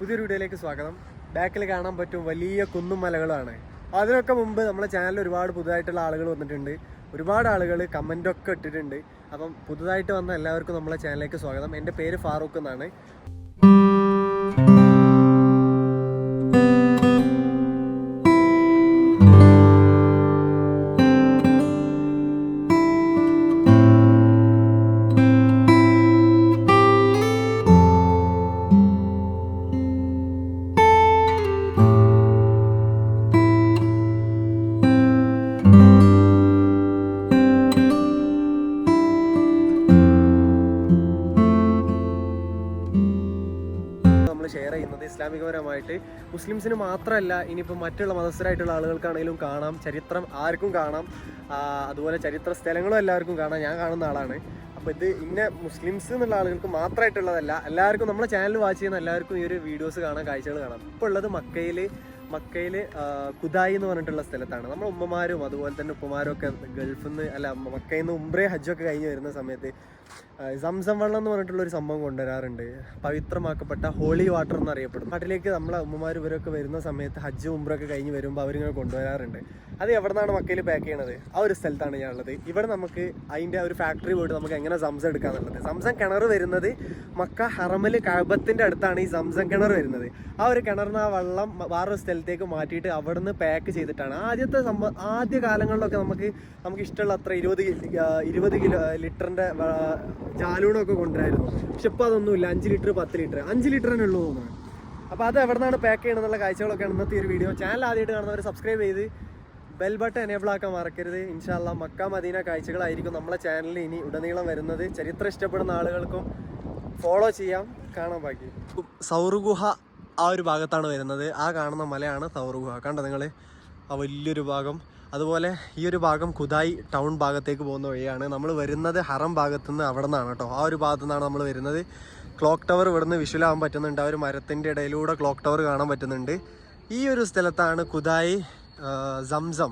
പുതിയൊരു വീഡിയോയിലേക്ക് സ്വാഗതം. ബാക്കിൽ കാണാൻ പറ്റും വലിയ കുന്നും മലകളാണ് അതിനൊക്കെ മുമ്പ് നമ്മളെ ചാനലിൽ ഒരുപാട് പുതുതായിട്ടുള്ള ആളുകൾ വന്നിട്ടുണ്ട്. ഒരുപാട് ആളുകൾ കമന്റൊക്കെ ഇട്ടിട്ടുണ്ട്. അപ്പം പുതുതായിട്ട് വന്ന എല്ലാവർക്കും നമ്മളെ ചാനലിലേക്ക് സ്വാഗതം. എന്റെ പേര് ഫാറൂഖ് എന്നാണ്. മുസ്ലിംസിന് മാത്രമല്ല ഇനിയിപ്പോൾ മറ്റുള്ള മതസ്ഥരായിട്ടുള്ള ആളുകൾക്കാണെങ്കിലും കാണാം. ചരിത്രം ആർക്കും കാണാം. അതുപോലെ ചരിത്ര സ്ഥലങ്ങളും എല്ലാവർക്കും കാണാം. ഞാൻ കാണുന്ന ആളാണ്. അപ്പോൾ ഇത് ഇന്ന മുസ്ലിംസ് എന്നുള്ള ആളുകൾക്ക് മാത്രമായിട്ടുള്ളതല്ല എല്ലാവർക്കും നമ്മുടെ ചാനൽ വാച്ച് ചെയ്യുന്ന എല്ലാവർക്കും ഈ ഒരു വീഡിയോസ് കാണാം കാഴ്ചകൾ കാണാം. ഇപ്പോൾ ഉള്ളത് മക്കയിൽ മക്കയിൽ കുദായി എന്ന് പറഞ്ഞിട്ടുള്ള സ്ഥലത്താണ്. നമ്മൾ ഉമ്മമാരും അതുപോലെ തന്നെ ഉപ്പമാരും ഒക്കെ ഗൾഫിൽ നിന്ന് അല്ല മക്കയിൽ നിന്ന് ഉംബ്രെ ഹജ്ജൊക്കെ കഴിഞ്ഞ് വരുന്ന സമയത്ത് സംസം വെള്ളം എന്ന് പറഞ്ഞിട്ടുള്ള ഒരു സംഭവം കൊണ്ടുവരാറുണ്ട്. പവിത്രമാക്കപ്പെട്ട ഹോളി വാട്ടർ എന്ന് അറിയപ്പെടുന്നു നാട്ടിലേക്ക് നമ്മളെ ഉമ്മമാർ ഇവരൊക്കെ വരുന്ന സമയത്ത് ഹജ്ജ് ഉംബ്രൊക്കെ കഴിഞ്ഞ് വരുമ്പോൾ അവരിങ്ങനെ കൊണ്ടുവരാറുണ്ട്. അത് എവിടെ നിന്നാണ് മക്കയിൽ പാക്ക് ചെയ്യണത്? ആ ഒരു സ്ഥലത്താണ് ഞാൻ ഉള്ളത് ഇവിടെ നമുക്ക് അതിന്റെ ഒരു ഫാക്ടറി പോയിട്ട് നമുക്ക് എങ്ങനെ സംസം എടുക്കാന്നുള്ളത് സംസം കിണർ വരുന്നത് മക്ക ഹറമൽ കഴബത്തിന്റെ അടുത്താണ് ഈ സംസം കിണർ വരുന്നത്. ആ ഒരു കിണറിന് ആ വെള്ളം വേറൊരു സ്ഥലത്തേക്ക് മാറ്റിയിട്ട് അവിടെ നിന്ന് പാക്ക് ചെയ്തിട്ടാണ്. ആദ്യത്തെ സംഭവം ആദ്യ കാലങ്ങളിലൊക്കെ നമുക്ക് നമുക്ക് ഇഷ്ടമുള്ള അത്ര ഇരുപത് ഇരുപത് കിലോ ലിറ്ററിന്റെ ജാലൂണൊക്കെ കൊണ്ടുവരായിരുന്നു. പക്ഷെ ഇപ്പോൾ അതൊന്നുമില്ല. അഞ്ച് ലിറ്റർ പത്ത് ലിറ്റർ അഞ്ച് ലിറ്റർ തന്നെ ഉള്ളൂ തോന്നുന്നു. അപ്പോൾ അത് എവിടെ നിന്നാണ് പാക്ക് ചെയ്യണമെന്നുള്ള കാഴ്ചകളൊക്കെയാണ് ഇന്നത്തെ ഒരു വീഡിയോ ചാനൽ ആദ്യമായിട്ട് കാണുന്നവർ സബ്സ്ക്രൈബ് ചെയ്ത് ബെൽ ബട്ടൺ എനേബിൾ ആക്കാൻ മറക്കരുത്. ഇൻഷാല്ല മക്ക മദീന കാഴ്ചകളായിരിക്കും നമ്മളെ ചാനലിൽ ഇനി ഉടനീളം വരുന്നത്. ചരിത്രം ഇഷ്ടപ്പെടുന്ന ആളുകൾക്കും ഫോളോ ചെയ്യാം. കാണാൻ ബാക്കി സൗറുഗുഹ ആ ഒരു ഭാഗത്താണ് വരുന്നത്. ആ കാണുന്ന മലയാണ് സൗറുഗുഹ കണ്ടോ നിങ്ങൾ ആ വലിയൊരു ഭാഗം. അതുപോലെ ഈ ഒരു ഭാഗം കുതായി ടൗൺ ഭാഗത്തേക്ക് പോകുന്ന വഴിയാണ്. നമ്മൾ വരുന്നത് ഹറം ഭാഗത്തു നിന്ന് അവിടെ നിന്നാണ് കേട്ടോ. ആ ഒരു ഭാഗത്തു നിന്നാണ് നമ്മൾ വരുന്നത്. ക്ലോക്ക് ടവർ ഇവിടുന്ന് വിഷ്വലാകാൻ പറ്റുന്നുണ്ട്. ആ ഒരു മരത്തിന്റെ ഇടയിലൂടെ ക്ലോക്ക് ടവർ കാണാൻ പറ്റുന്നുണ്ട്. ഈ ഒരു സ്ഥലത്താണ് കുതായി സംസം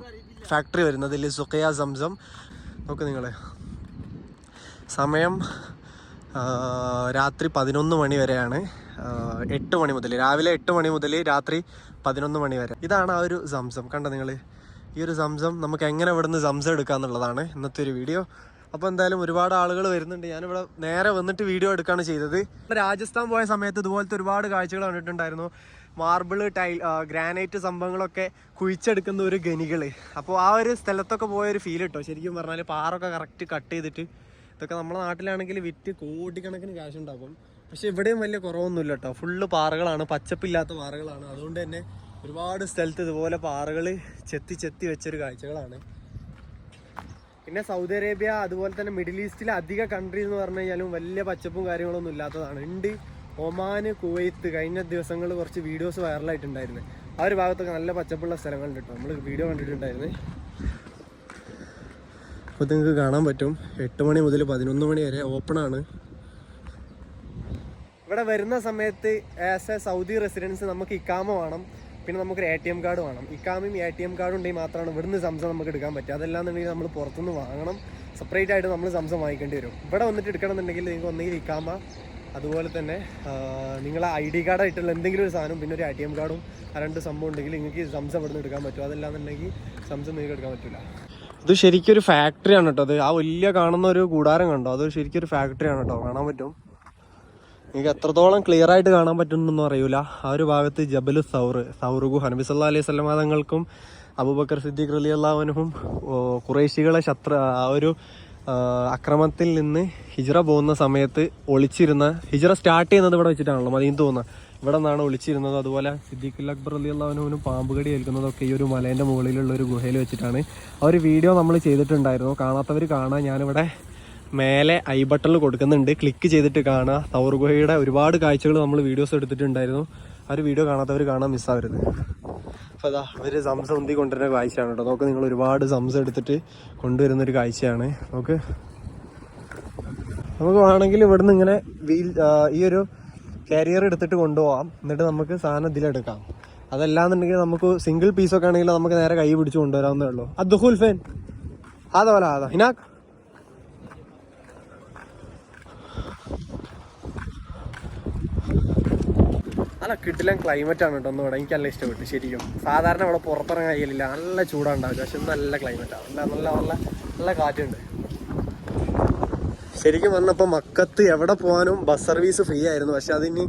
ഫാക്ടറി വരുന്നത്. ലിസുഖയ സംസം. നോക്ക് നിങ്ങൾ സമയം രാത്രി പതിനൊന്ന് മണി വരെയാണ്. എട്ട് മണി മുതൽ രാവിലെ എട്ട് മണി മുതൽ രാത്രി പതിനൊന്ന് മണി വരെ. ഇതാണ് ആ ഒരു സംസം. കണ്ടോ നിങ്ങൾ ഈ ഒരു സംസം നമുക്ക് എങ്ങനെ ഇവിടുന്ന് സംസം എടുക്കാമെന്നുള്ളതാണ് ഇന്നത്തെ ഒരു വീഡിയോ. അപ്പോൾ എന്തായാലും ഒരുപാട് ആളുകൾ വരുന്നുണ്ട്. ഞാനിവിടെ നേരെ വന്നിട്ട് വീഡിയോ എടുക്കുകയാണ് ചെയ്തത്. രാജസ്ഥാൻ പോയ സമയത്ത് ഇതുപോലത്തെ ഒരുപാട് കാഴ്ചകൾ കണ്ടിട്ടുണ്ടായിരുന്നു. മാർബിൾ ടൈൽ ഗ്രാനൈറ്റ് സംഭവങ്ങളൊക്കെ കുഴിച്ചെടുക്കുന്ന ഒരു ഗനികൾ അപ്പോൾ ആ ഒരു സ്ഥലത്തൊക്കെ പോയ ഒരു ഫീൽ കിട്ടോ ശരിക്കും പറഞ്ഞാൽ പാറൊക്കെ കറക്റ്റ് കട്ട് ചെയ്തിട്ട്. ഇതൊക്കെ നമ്മുടെ നാട്ടിലാണെങ്കിൽ വിറ്റ് കോടിക്കണക്കിന് കാശ് ഉണ്ടാക്കും. പക്ഷെ ഇവിടെയും വലിയ കുറവൊന്നുമില്ല കേട്ടോ. ഫുള്ള് പാറകളാണ് പച്ചപ്പില്ലാത്ത പാറകളാണ്. അതുകൊണ്ട് തന്നെ ഒരുപാട് സ്ഥലത്ത് ഇതുപോലെ പാറകൾ ചെത്തി ചെത്തി വെച്ചൊരു കാഴ്ചകളാണ്. പിന്നെ സൗദി അറേബ്യ അതുപോലെ തന്നെ മിഡിൽ ഈസ്റ്റിലെ അധിക കൺട്രി എന്ന് പറഞ്ഞു കഴിഞ്ഞാലും വലിയ പച്ചപ്പും കാര്യങ്ങളൊന്നും ഇല്ലാത്തതാണ്. ഉണ്ട് ഒമാന് കുവൈത്ത് കഴിഞ്ഞ ദിവസങ്ങൾ കുറച്ച് വീഡിയോസ് വൈറലായിട്ടുണ്ടായിരുന്നു ആ ഒരു ഭാഗത്തൊക്കെ നല്ല പച്ചപ്പുള്ള സ്ഥലങ്ങളുണ്ട് കേട്ടോ. നമ്മൾ വീഡിയോ കണ്ടിട്ടുണ്ടായിരുന്നു. അപ്പോൾ നിങ്ങൾക്ക് കാണാൻ പറ്റും. എട്ട് മണി മുതൽ പതിനൊന്ന് മണി വരെ ഓപ്പൺ ആണ്. ഇവിടെ വരുന്ന സമയത്ത് ആസ് എ സൗദി റെസിഡൻസ് നമുക്ക് ഇക്കാമ വേണം. പിന്നെ നമുക്കൊരു എ ടി എം കാർഡ് വേണം. ഇക്കാമയും എ ടി എം കാർഡും ഉണ്ടെങ്കിൽ മാത്രമാണ് ഇവിടുന്ന് സംസം നമുക്ക് എടുക്കാൻ പറ്റുക. അതല്ലാന്നുണ്ടെങ്കിൽ നമ്മൾ പുറത്തുനിന്ന് വാങ്ങണം. സെപ്പറേറ്റ് ആയിട്ട് നമ്മൾ സംസം വാങ്ങിക്കേണ്ടി വരും. ഇവിടെ വന്നിട്ട് എടുക്കണമെന്നുണ്ടെങ്കിൽ നിങ്ങൾക്ക് ഒന്നെങ്കിൽ ഇക്കാമ അതുപോലെ തന്നെ നിങ്ങളെ ഐ ഡി കാർഡ് ആയിട്ടുള്ള എന്തെങ്കിലും ഒരു സാധനം പിന്നെ ഒരു എ ടി എം കാർഡും ആ രണ്ട് സംഭവം ഉണ്ടെങ്കിൽ നിങ്ങൾക്ക് സംസം ഇവിടുന്ന് എടുക്കാൻ പറ്റും. അതല്ലാന്നുണ്ടെങ്കിൽ സംസം നിങ്ങൾക്ക് എടുക്കാൻ പറ്റില്ല ഇത് ശരിക്കും ഒരു ഫാക്ടറിയാണ് കേട്ടോ. അത് ആ വലിയ കാണുന്ന ഒരു കൂടാരം കണ്ടോ? അത് ശരിക്കും ഒരു ഫാക്ടറിയാണ് കേട്ടോ. കാണാൻ പറ്റും. നിങ്ങൾക്ക് എത്രത്തോളം ക്ലിയർ ആയിട്ട് കാണാൻ പറ്റുന്നൊന്നും അറിയൂല. ആ ഒരു ഭാഗത്ത് ജബലു സൗർ സൗറുഗു ഹനബിസല്ലാ അലൈഹി സ്വലം തങ്ങൾക്കും അബൂബക്കർ സിദ്ദീഖ് റലി അള്ളാഹുനും കുറേശികളെ ശത്രു ആ ഒരു അക്രമത്തിൽ നിന്ന് ഹിജ്റ പോകുന്ന സമയത്ത് ഒളിച്ചിരുന്ന ഹിജ്റ സ്റ്റാർട്ട് ചെയ്യുന്നത് ഇവിടെ വെച്ചിട്ടാണല്ലോ മതി തോന്നുന്നത് ഇവിടെ നിന്നാണ് ഒളിച്ചിരുന്നത്. അതുപോലെ സിദ്ദീഖുൽ അക്ബർ അലി അള്ളാഹുനും പാമ്പുകടി ഏൽക്കുന്നതൊക്കെ ഈ ഒരു മലേന്റെ മുകളിലുള്ള ഒരു ഗുഹയിൽ വെച്ചിട്ടാണ്. ആ ഒരു വീഡിയോ നമ്മൾ ചെയ്തിട്ടുണ്ടായിരുന്നു. കാണാത്തവർ കാണാൻ ഞാനിവിടെ മേലെ ഐ ബട്ടൺ കൊടുക്കുന്നുണ്ട്. ക്ലിക്ക് ചെയ്തിട്ട് കാണുക. തൗർ ഗുഹയുടെ ഒരുപാട് കാഴ്ചകൾ നമ്മൾ വീഡിയോസ് എടുത്തിട്ടുണ്ടായിരുന്നു. ആ ഒരു വീഡിയോ കാണാത്തവർ കാണാൻ മിസ്സാവരുത് അപ്പോൾ അതാ അവർ സംസം ഉന്തി കൊണ്ടുവരുന്ന കാഴ്ചയാണ് കേട്ടോ. നോക്ക് നിങ്ങൾ ഒരുപാട് സംസം എടുത്തിട്ട് കൊണ്ടുവരുന്നൊരു കാഴ്ചയാണ്. നോക്ക്. നമുക്ക് വേണമെങ്കിൽ ഇവിടുന്ന് ഇങ്ങനെ വീൽ ഈ ഒരു കാരിയർ എടുത്തിട്ട് കൊണ്ടുപോകാം എന്നിട്ട് നമുക്ക് സാധനം ഇതിലെടുക്കാം. അതല്ലാന്നുണ്ടെങ്കിൽ നമുക്ക് സിംഗിൾ പീസൊക്കെ ആണെങ്കിൽ നമുക്ക് നേരെ കൈ പിടിച്ച് കൊണ്ടുവരാവുന്നേ ഉള്ളൂ. അദ്ദുഹുൽ ഫേൻ. അതാ പോലെ അതാ ഹിനാക്ക് നല്ല കിട്ടില്ല ക്ലൈമറ്റ് ആണ് കേട്ടോ ഒന്നുകൂടെ എനിക്ക് നല്ല ഇഷ്ടപ്പെട്ടു ശരിക്കും. സാധാരണ ഇവിടെ പുറത്തിറങ്ങാൻ കഴിയില്ല നല്ല ചൂടാണ്ടാവും പക്ഷെ നല്ല ക്ലൈമറ്റാണ് നല്ല നല്ല നല്ല നല്ല കാറ്റുണ്ട്. ശരിക്കും വന്നപ്പോൾ മക്കത്ത് എവിടെ പോകാനും ബസ് സർവീസ് ഫ്രീ ആയിരുന്നു പക്ഷെ അതിനി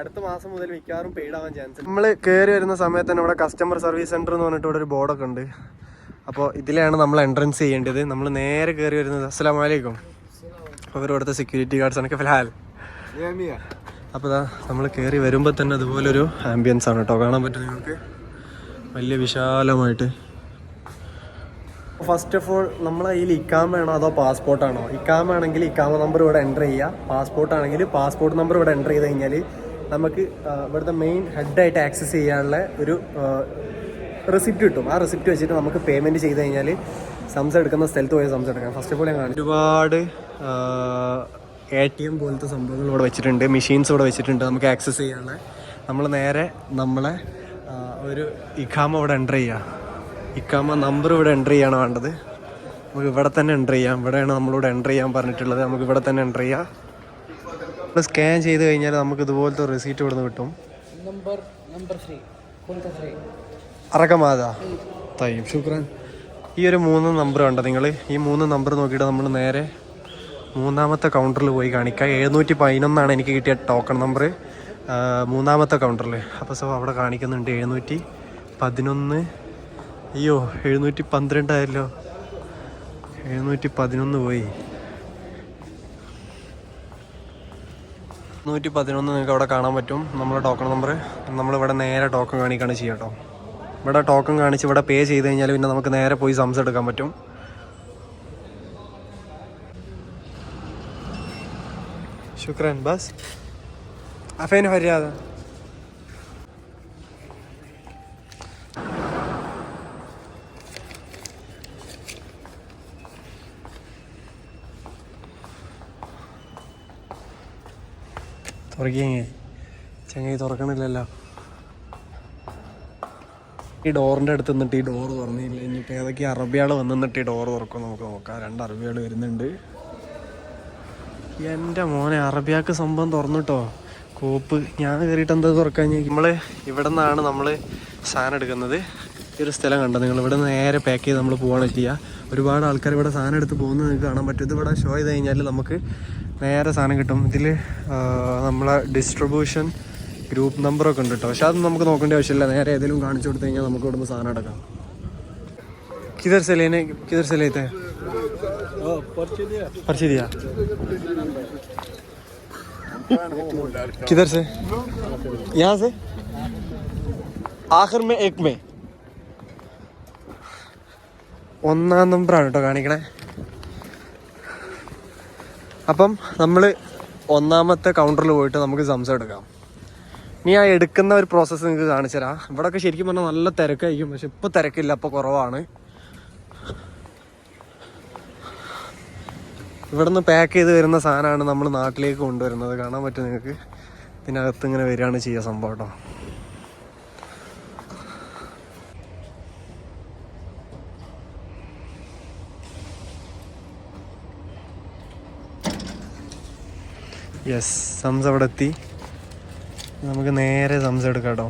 അടുത്ത മാസം മുതൽ മിക്കവാറും പെയ്ഡ് ആവാൻ ചാൻസ് നമ്മൾ കയറി വരുന്ന സമയത്ത് തന്നെ ഇവിടെ കസ്റ്റമർ സർവീസ് സെന്റർ എന്ന് പറഞ്ഞിട്ട് ഇവിടെ ഒരു ബോർഡൊക്കെ ഉണ്ട്. അപ്പോൾ ഇതിലാണ് നമ്മൾ എൻട്രൻസ് ചെയ്യേണ്ടത്. നമ്മൾ നേരെ കയറി വരുന്നത് അസ്സലാം വലൈക്കും അപ്പോൾ ഇവിടുത്തെ സെക്യൂരിറ്റി ഗാർഡ്സ് ആണ് ഫിൽഹാൽ. അപ്പോൾ ഇതാ നമ്മൾ കയറി വരുമ്പോൾ തന്നെ അതുപോലൊരു ആംബിയൻസ് ആണ് കേട്ടോ. കാണാൻ പറ്റും നിങ്ങൾക്ക്? വലിയ വിശാലമായിട്ട്. ഫസ്റ്റ് ഓഫ് ഓൾ നമ്മളെ കയ്യിൽ ഇക്കാമ ആണോ അതോ പാസ്പോർട്ടാണോ ഇക്കാമ ആണെങ്കിൽ ഇക്കാമ നമ്പർ ഇവിടെ എന്റർ ചെയ്യുക പാസ്പോർട്ട് ആണെങ്കിൽ പാസ്പോർട്ട് നമ്പർ ഇവിടെ എന്റർ ചെയ്ത് കഴിഞ്ഞാൽ നമുക്ക് ഇവിടുത്തെ മെയിൻ ഹെഡായിട്ട് ആക്സസ് ചെയ്യാനുള്ള ഒരു റെസിപ്റ്റ് കിട്ടും. ആ റെസിപ്റ്റ് വെച്ചിട്ട് നമുക്ക് പേയ്മെന്റ് ചെയ്ത് കഴിഞ്ഞാൽ സംസം എടുക്കുന്ന സ്ഥലത്ത് പോയി സംസം എടുക്കാം. ഫസ്റ്റ് ഓഫ് ഓൾ ഞാൻ കാണിച്ചു. ഒരുപാട് എ ടി എം പോലത്തെ സംഭവങ്ങൾ ഇവിടെ വെച്ചിട്ടുണ്ട്. മെഷീൻസ് ഇവിടെ വെച്ചിട്ടുണ്ട് നമുക്ക് ആക്സസ് ചെയ്യാനുള്ള. നമ്മൾ നേരെ നമ്മളെ ഒരു ഇഖാമ ഇവിടെ എന്റർ ചെയ്യാം. ഇഖാമ നമ്പർ ഇവിടെ എന്റർ ചെയ്യാണ് വേണ്ടത്. നമുക്ക് ഇവിടെ തന്നെ എന്റർ ചെയ്യാം. ഇവിടെയാണ് നമ്മളോട് എന്റർ ചെയ്യാൻ പറഞ്ഞിട്ടുള്ളത്. നമുക്ക് ഇവിടെ തന്നെ എന്റർ ചെയ്യാം. നമ്മൾ സ്കാൻ ചെയ്ത് കഴിഞ്ഞാൽ നമുക്ക് ഇതുപോലത്തെ റിസീറ്റ് ഇവിടെ നിന്ന് കിട്ടും. നമ്പർ നമ്പർ തയ്യും. ശുക്രൻ. ഈ ഒരു മൂന്ന് നമ്പർ കണ്ടോ നിങ്ങൾ ഈ മൂന്ന് നമ്പർ നോക്കിയിട്ട് നമ്മൾ നേരെ മൂന്നാമത്തെ കൗണ്ടറിൽ പോയി കാണിക്കുക എഴുന്നൂറ്റി പതിനൊന്നാണ് എനിക്ക് കിട്ടിയ ടോക്കൺ നമ്പർ മൂന്നാമത്തെ കൗണ്ടറിൽ അപ്പോൾ സോ അവിടെ കാണിക്കുന്നുണ്ട് എഴുന്നൂറ്റി പതിനൊന്ന് അയ്യോ എഴുന്നൂറ്റി പന്ത്രണ്ടായല്ലോ എഴുന്നൂറ്റി പതിനൊന്ന് പോയി. നൂറ്റി പതിനൊന്ന് നിങ്ങൾക്ക് അവിടെ കാണാൻ പറ്റും. നമ്മുടെ ടോക്കൺ നമ്പർ നമ്മളിവിടെ നേരെ ടോക്കൺ കാണിക്കുകയാണ് ചെയ്യാം കേട്ടോ ഇവിടെ ടോക്കൺ കാണിച്ച് ഇവിടെ പേ ചെയ്ത് കഴിഞ്ഞാൽ പിന്നെ നമുക്ക് നേരെ പോയി സംസ് എടുക്കാൻ പറ്റും. ശുക്രൻ ബസ്. അഫേന് ഫര്യാദ. തുറക്കിയങ്ങേ ചങ്ങായി തുറക്കണില്ലല്ലോ. ഈ ഡോറിന്റെ അടുത്ത് നിന്നിട്ട് ഈ ഡോറ് തുറന്നില്ല. ഇനിയിപ്പോൾ ഏതൊക്കെ അറബിയാൾ വന്നിട്ട് ഈ ഡോറ് തുറക്കും നമുക്ക് നോക്കാം. രണ്ട് അറബിയാൾ വരുന്നുണ്ട്. എന്റെ മോനെ അറബിയാക്ക് സംഭവം തുറന്നിട്ടോ. കോപ്പ്. ഞാൻ കയറിയിട്ട് എന്താ തുറക്കാൻ? നമ്മൾ ഇവിടെ നിന്നാണ് നമ്മൾ സാധനം എടുക്കുന്നത്. ഈ ഒരു സ്ഥലം കണ്ടത് നിങ്ങൾ ഇവിടെ നേരെ പാക്ക് ചെയ്ത് നമ്മൾ പോകാൻ പറ്റിയ ഒരുപാട് ആൾക്കാർ ഇവിടെ സാധനം എടുത്ത് പോകുന്നത് നിങ്ങൾക്ക് കാണാൻ പറ്റും. ഇത് ഇവിടെ ഷോ ചെയ്ത് കഴിഞ്ഞാൽ നമുക്ക് നേരെ സാധനം കിട്ടും. ഇതിൽ നമ്മളെ ഡിസ്ട്രിബ്യൂഷൻ ഗ്രൂപ്പ് നമ്പറൊക്കെ ഉണ്ട് കേട്ടോ. പക്ഷെ അതൊന്നും നമുക്ക് നോക്കേണ്ട ആവശ്യമില്ല. നേരെ ഏതെങ്കിലും കാണിച്ചു കൊടുത്തു കഴിഞ്ഞാൽ നമുക്ക് ഇവിടുന്ന് സാധനം എടുക്കാം. കിതർ സെലേനെ കിതർ സെലേത്തെ. पर्ची दिया किधर से यहाँ से आखिर में एक में ഒന്നാം നമ്പറാണ് കേട്ടോ കാണിക്കണേ അപ്പം നമ്മൾ ഒന്നാമത്തെ കൗണ്ടറിൽ പോയിട്ട് നമുക്ക് സംസം എടുക്കാം ഇനി ആ എടുക്കുന്ന ഒരു പ്രോസസ്സ് നിങ്ങൾക്ക് കാണിച്ചു തരാം ഇവിടെയൊക്കെ ശരിക്കും പറഞ്ഞാൽ നല്ല തിരക്കായിരിക്കും പക്ഷെ ഇപ്പോൾ തിരക്കില്ല ഇപ്പോൾ കുറവാണ് ഇവിടുന്ന് പാക്ക് ചെയ്ത് വരുന്ന സാധനമാണ് നമ്മൾ നാട്ടിലേക്ക് കൊണ്ടുവരുന്നത്. കാണാൻ പറ്റും നിങ്ങൾക്ക്. ഇതിനകത്ത് ഇങ്ങനെ വരികയാണ് ചെയ്യുക സംഭവം കേട്ടോ യെസ് സംസ് അവിടെ എത്തി. നമുക്ക് നേരെ സംസ് എടുക്കാം കേട്ടോ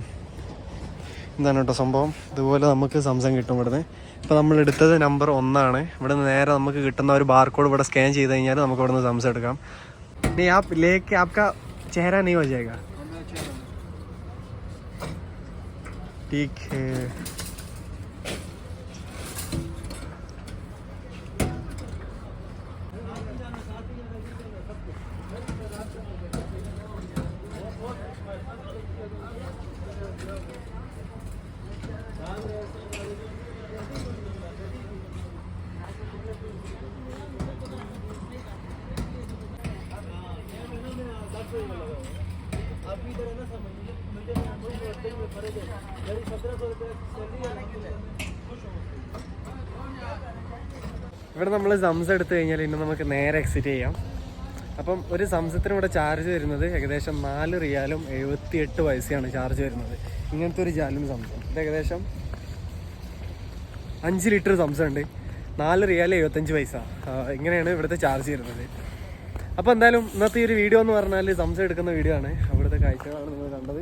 എന്താണ് കേട്ടോ സംഭവം. ഇതുപോലെ നമുക്ക് സംസം കിട്ടും ഇവിടുന്ന്. ഇപ്പോൾ നമ്മൾ എടുത്തത് നമ്പർ ഒന്നാണ്. ഇവിടെ നിന്ന് നേരെ നമുക്ക് കിട്ടുന്ന ഒരു ബാർകോഡ് ഇവിടെ സ്കാൻ ചെയ്ത് കഴിഞ്ഞാൽ നമുക്ക് ഇവിടെ നിന്ന് സംസ് എടുക്കാം. नहीं आप लेके आपका चेहरा नहीं हो जाएगा ठीक है ഇവിടെ നമ്മൾ സംസം എടുത്തു കഴിഞ്ഞാൽ ഇന്ന് നമുക്ക് നേരെ എക്സിറ്റ് ചെയ്യാം അപ്പം ഒരു സംസത്തിന് ഇവിടെ ചാർജ് വരുന്നത് ഏകദേശം നാല് റിയാലും എഴുപത്തി എട്ട് പൈസയാണ് ചാർജ് വരുന്നത് ഇങ്ങനത്തെ ഒരു ജാലും സംസം ഇത് ഏകദേശം അഞ്ച് ലിറ്റർ സംസം ഉണ്ട് നാല് റിയാൽ എഴുപത്തഞ്ച് പൈസ ആ, ഇങ്ങനെയാണ് ഇവിടുത്തെ ചാർജ് വരുന്നത് അപ്പോൾ എന്തായാലും ഇന്നത്തെ ഈ ഒരു വീഡിയോ എന്ന് പറഞ്ഞാൽ സംസ എടുക്കുന്ന വീഡിയോ ആണ്. അവിടുത്തെ കാഴ്ചകളാണ് നിങ്ങൾ കണ്ടത്.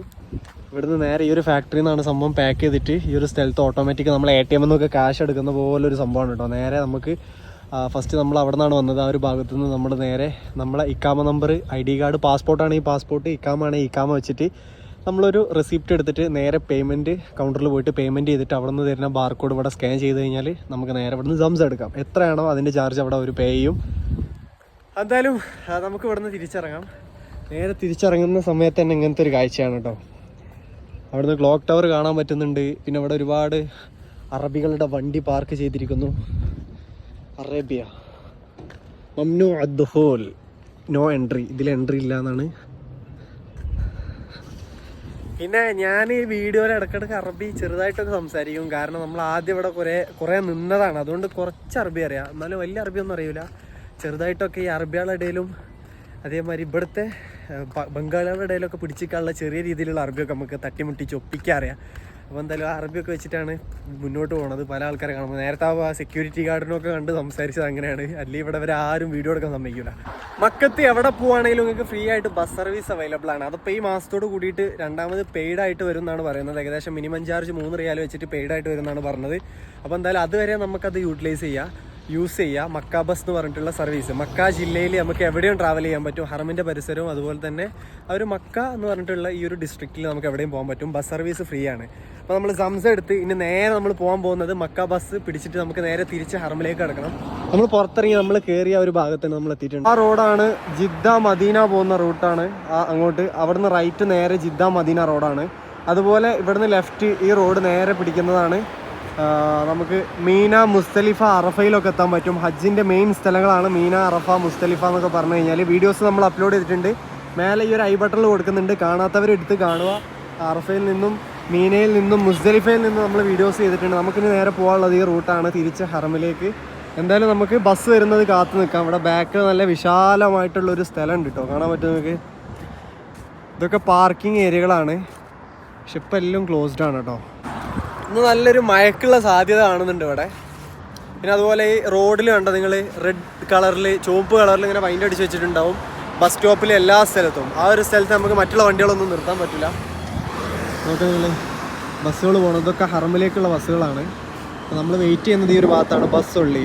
ഇവിടുന്ന് നേരെ ഈ ഒരു ഫാക്ടറിയിൽ നിന്നാണ് സംഭവം പാക്ക് ചെയ്തിട്ട് ഈ ഒരു സ്ഥലത്ത് ഓട്ടോമാറ്റിക് നമ്മൾ എ ടി എം എന്നൊക്കെ കാശ് എടുക്കുന്ന പോലെ ഒരു സംഭവമാണ് കേട്ടോ നേരെ നമുക്ക് ഫസ്റ്റ് നമ്മൾ അവിടെ നിന്നാണ് വന്നത്. ആ ഒരു ഭാഗത്തു നിന്ന് നമ്മൾ നേരെ നമ്മളെ ഇക്കാമ നമ്പർ ഐ ഡി കാർഡ് ഈ പാസ്പോർട്ട് ഇക്കാമ ആണെങ്കിൽ ഇക്കാമ വെച്ചിട്ട് നമ്മളൊരു റെസിപ്റ്റ് എടുത്തിട്ട് നേരെ പേയ്മെന്റ് കൗണ്ടറിൽ പോയിട്ട് പേയ്മെന്റ് ചെയ്തിട്ട് അവിടെ നിന്ന് തരുന്ന ബാർകോഡ് ഇവിടെ സ്കാൻ ചെയ്ത് കഴിഞ്ഞാൽ നമുക്ക് നേരെ ഇവിടെ നിന്ന് സംസ് എടുക്കാം. എത്രയാണോ അതിന്റെ ചാർജ് അവിടെ ഒരു പേ ചെയ്യും. എന്തായാലും നമുക്ക് ഇവിടെ നിന്ന് തിരിച്ചിറങ്ങാം. നേരെ തിരിച്ചിറങ്ങുന്ന സമയത്ത് തന്നെ ഇങ്ങനത്തെ ഒരു കാഴ്ചയാണ് കേട്ടോ. അവിടുന്ന് ക്ലോക്ക് ടവർ കാണാൻ പറ്റുന്നുണ്ട്. പിന്നെ അവിടെ ഒരുപാട് അറബികളുടെ വണ്ടി പാർക്ക് ചെയ്തിരിക്കുന്നു. അറേബ്യ. മംനു അദ്ഹോൽ. No entry. ഇതിൽ എൻട്രി ഇല്ല എന്നാണ്. പിന്നെ ഞാൻ ഈ വീഡിയോയിൽ ഇടയ്ക്കിടയ്ക്ക് അറബി ചെറുതായിട്ടൊക്കെ സംസാരിക്കും. കാരണം നമ്മൾ ആദ്യം ഇവിടെ കുറേ കുറേ നിന്നതാണ്. അതുകൊണ്ട് കുറച്ച് അറബി അറിയാം. എന്നാലും വലിയ അറബിയൊന്നും അറിയില്ല ചെറുതായിട്ടൊക്കെ ഈ അറബികളുടെ ഇടയിലും അതേമാതിരി ഇവിടുത്തെ ബംഗാളികളുടെ ഇടയിലൊക്കെ പിടിച്ചിക്കാനുള്ള ചെറിയ രീതിയിലുള്ള അറബിയൊക്കെ നമുക്ക് തട്ടിമുട്ടിച്ച് ഒപ്പിക്കാൻ അറിയാം. അപ്പോൾ എന്തായാലും അറബിയൊക്കെ വെച്ചിട്ടാണ് മുന്നോട്ട് പോകുന്നത് പല ആൾക്കാരെ കാണുമ്പോൾ നേരത്തെ ആ സെക്യൂരിറ്റി ഗാർഡിനൊക്കെ കണ്ട് സംസാരിച്ചത് അങ്ങനെയാണ്. അല്ലെങ്കിൽ ഇവിടെ വരെ ആരും വീഡിയോ എടുക്കാൻ സമ്മതിക്കില്ല മക്കത്ത് എവിടെ പോവാണെങ്കിലും നിങ്ങൾക്ക് ഫ്രീ ആയിട്ട് ബസ് സർവീസ് അവൈലബിൾ ആണ്. അതിപ്പോൾ ഈ മാസത്തോട് കൂടിയിട്ട് രണ്ടാമത് പെയ്ഡ് ആയിട്ട് വരും എന്നാണ് പറയുന്നത്. ഏകദേശം മിനിമം ചാർജ് മൂന്ന് റിയാൽ വെച്ചിട്ട് പെയ്ഡ് ആയിട്ട് വരും എന്നാണ് പറഞ്ഞത്. അപ്പോൾ എന്തായാലും അതുവരെ നമുക്കത് യൂട്ടിലൈസ് ചെയ്യാം. യൂസ് ചെയ്യുക മക്ക ബസ് എന്ന് പറഞ്ഞിട്ടുള്ള സർവീസ് മക്ക ജില്ലയിൽ നമുക്ക് എവിടെയും ട്രാവൽ ചെയ്യാൻ പറ്റും. ഹറമിന്റെ പരിസരവും അതുപോലെ തന്നെ ആ ഒരു മക്ക എന്ന് പറഞ്ഞിട്ടുള്ള ഈ ഒരു ഡിസ്ട്രിക്റ്റിൽ നമുക്ക് എവിടെയും പോകാൻ പറ്റും. ബസ് സർവീസ് ഫ്രീ ആണ്. അപ്പോൾ നമ്മൾ സംസ എടുത്ത് ഇനി നേരെ നമ്മൾ പോകാൻ പോകുന്നത് മക്ക ബസ് പിടിച്ചിട്ട് നമുക്ക് നേരെ തിരിച്ച് ഹറമിലേക്ക് കിടക്കണം. നമ്മൾ പുറത്തിറങ്ങി നമ്മൾ കയറിയ ഒരു ഭാഗത്ത് നമ്മൾ എത്തിയിട്ടുണ്ട്. ആ റോഡാണ് ജിദ്ദ മദീന പോകുന്ന റൂട്ടാണ് ആ അങ്ങോട്ട് അവിടുന്ന് റൈറ്റ് നേരെ ജിദ്ദ മദീന റോഡാണ് അതുപോലെ ഇവിടുന്ന് ലെഫ്റ്റ് ഈ റോഡ് നേരെ പിടിക്കുന്നതാണ് നമുക്ക് മീന മുസ്തലിഫ അറഫയിലൊക്കെ എത്താൻ പറ്റും. ഹജ്ജിന്റെ മെയിൻ സ്ഥലങ്ങളാണ് മീന അറഫ മുസ്തലിഫ എന്നൊക്കെ പറഞ്ഞു കഴിഞ്ഞാൽ വീഡിയോസ് നമ്മൾ അപ്ലോഡ് ചെയ്തിട്ടുണ്ട്. മേലെ ഈ ഒരു ഐ ബട്ടൺ കൊടുക്കുന്നുണ്ട്. കാണാത്തവരെടുത്ത് കാണുക. അറഫയിൽ നിന്നും മീനയിൽ നിന്നും മുസ്തലിഫയിൽ നിന്നും നമ്മൾ വീഡിയോസ് ചെയ്തിട്ടുണ്ട്. നമുക്കിനി നേരെ പോകാനുള്ളത് ഈ റൂട്ടാണ് തിരിച്ച് ഹറമിലേക്ക്. എന്തായാലും നമുക്ക് ബസ് വരുന്നത് കാത്തു നിൽക്കാം. ഇവിടെ ബാക്ക് നല്ല വിശാലമായിട്ടുള്ളൊരു സ്ഥലം ഉണ്ട് കേട്ടോ കാണാൻ പറ്റും നമുക്ക് ഇതൊക്കെ പാർക്കിംഗ് ഏരിയകളാണ് പക്ഷെ ഇപ്പം എല്ലാം ക്ലോസ്ഡ് ആണ് കേട്ടോ ഇന്ന് നല്ലൊരു മഴക്കുള്ള സാധ്യത കാണുന്നുണ്ട് ഇവിടെ. പിന്നെ അതുപോലെ ഈ റോഡിൽ കണ്ട നിങ്ങൾ റെഡ് കളറിൽ ചുവപ്പ് കളറിൽ ഇങ്ങനെ വൈൻഡ് അടിച്ച് വെച്ചിട്ടുണ്ടാവും. ബസ് സ്റ്റോപ്പിൽ എല്ലാ സ്ഥലത്തും. ആ ഒരു സ്ഥലത്ത് നമുക്ക് മറ്റുള്ള വണ്ടികളൊന്നും നിർത്താൻ പറ്റില്ല നോക്കാം നിങ്ങൾ ബസ്സുകൾ പോകണം ഇതൊക്കെ ഹറമിലേക്കുള്ള ബസ്സുകളാണ്. നമ്മൾ വെയിറ്റ് ചെയ്യുന്നത് ഈ ഒരു ഭാഗത്താണ്. ബസ് ഉള്ളി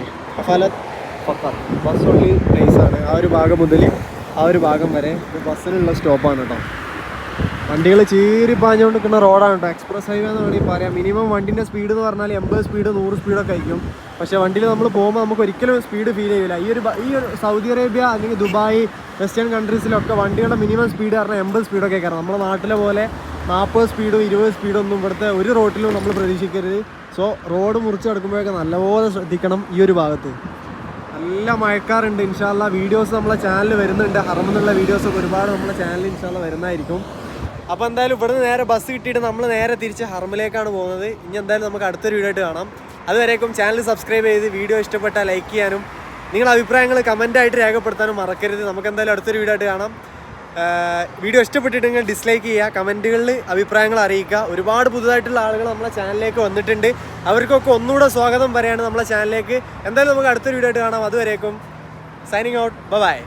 ബസ്സുള്ളി പ്ലേസാണ് ആ ഒരു ഭാഗം മുതൽ ആ ഒരു ഭാഗം വരെ. ബസ്സിനുള്ള സ്റ്റോപ്പാണ് കേട്ടോ. വണ്ടികൾ ചീറി പാഞ്ഞുകൊണ്ട് നിൽക്കുന്ന റോഡാണ് കേട്ടോ. എക്സ്പ്രസ് ഹൈവേ എന്ന് വേണമെങ്കിൽ പറയാം. മിനിമം വണ്ടിന്റെ സ്പീഡ് എന്ന് പറഞ്ഞാൽ എൺപത് സ്പീഡ് നൂറ് സ്പീഡൊക്കെ ആയിരിക്കും. പക്ഷേ വണ്ടിയിൽ നമ്മൾ പോകുമ്പോൾ നമുക്ക് ഒരിക്കലും സ്പീഡ് ഫീൽ ചെയ്യില്ല. ഈ ഒരു ഈ ഒരു സൗദി അറേബ്യ അല്ലെങ്കിൽ ദുബായ് വെസ്റ്റേൺ കൺട്രീസിലൊക്കെ വണ്ടികളുടെ മിനിമം സ്പീഡ് പറഞ്ഞാൽ എൺപത് സ്പീഡൊക്കെ കയറാം നമ്മുടെ നാട്ടിലെ പോലെ നാൽപ്പത് സ്പീഡും ഇരുപത് സ്പീഡും ഒന്നും ഇവിടുത്തെ ഒരു റോട്ടിലും നമ്മൾ പ്രതീക്ഷിക്കരുത്. സോ റോഡ് മുറിച്ച് കിടക്കുമ്പോഴൊക്കെ നല്ലപോലെ ശ്രദ്ധിക്കണം ഈ ഒരു ഭാഗത്ത്. നല്ല മഴക്കാറുണ്ട്. ഇൻഷാല്ല വീഡിയോസ് നമ്മളെ ചാനലിൽ വരുന്നുണ്ട്. ഹറമെന്നുള്ള വീഡിയോസൊക്കെ ഒരുപാട് നമ്മളെ ചാനലിൽ ഇൻഷാല്ല വരുന്നതായിരിക്കും. അപ്പോൾ എന്തായാലും ഇവിടുന്ന് നേരെ ബസ് കിട്ടിയിട്ട് നമ്മൾ നേരെ തിരിച്ച് ഹർമിലേക്കാണ് പോകുന്നത്. ഇനി എന്തായാലും നമുക്ക് അടുത്തൊരു വീഡിയോ ആയിട്ട് കാണാം. അതുവരേക്കും ചാനൽ സബ്സ്ക്രൈബ് ചെയ്ത് വീഡിയോ ഇഷ്ടപ്പെട്ടാൽ ലൈക്ക് ചെയ്യാനും നിങ്ങളുടെ അഭിപ്രായങ്ങൾ കമന്റായിട്ട് രേഖപ്പെടുത്താനും മറക്കരുത്. നമുക്ക് എന്തായാലും അടുത്തൊരു വീഡിയോ ആയിട്ട് കാണാം. വീഡിയോ ഇഷ്ടപ്പെട്ടിട്ടുണ്ടെങ്കിൽ ഡിസ്ലൈക്ക് ചെയ്യുക കമന്റുകളിൽ അഭിപ്രായങ്ങൾ അറിയിക്കുക. ഒരുപാട് പുതുതായിട്ടുള്ള ആളുകൾ നമ്മളെ ചാനലിലേക്ക് വന്നിട്ടുണ്ട്. അവർക്കൊക്കെ ഒന്നുകൂടെ സ്വാഗതം പറയാണ് നമ്മളെ ചാനലിലേക്ക് എന്തായാലും നമുക്ക് അടുത്തൊരു വീഡിയോ ആയിട്ട് കാണാം. അതുവരേക്കും സൈനിങ് ഔട്ട് ബൈ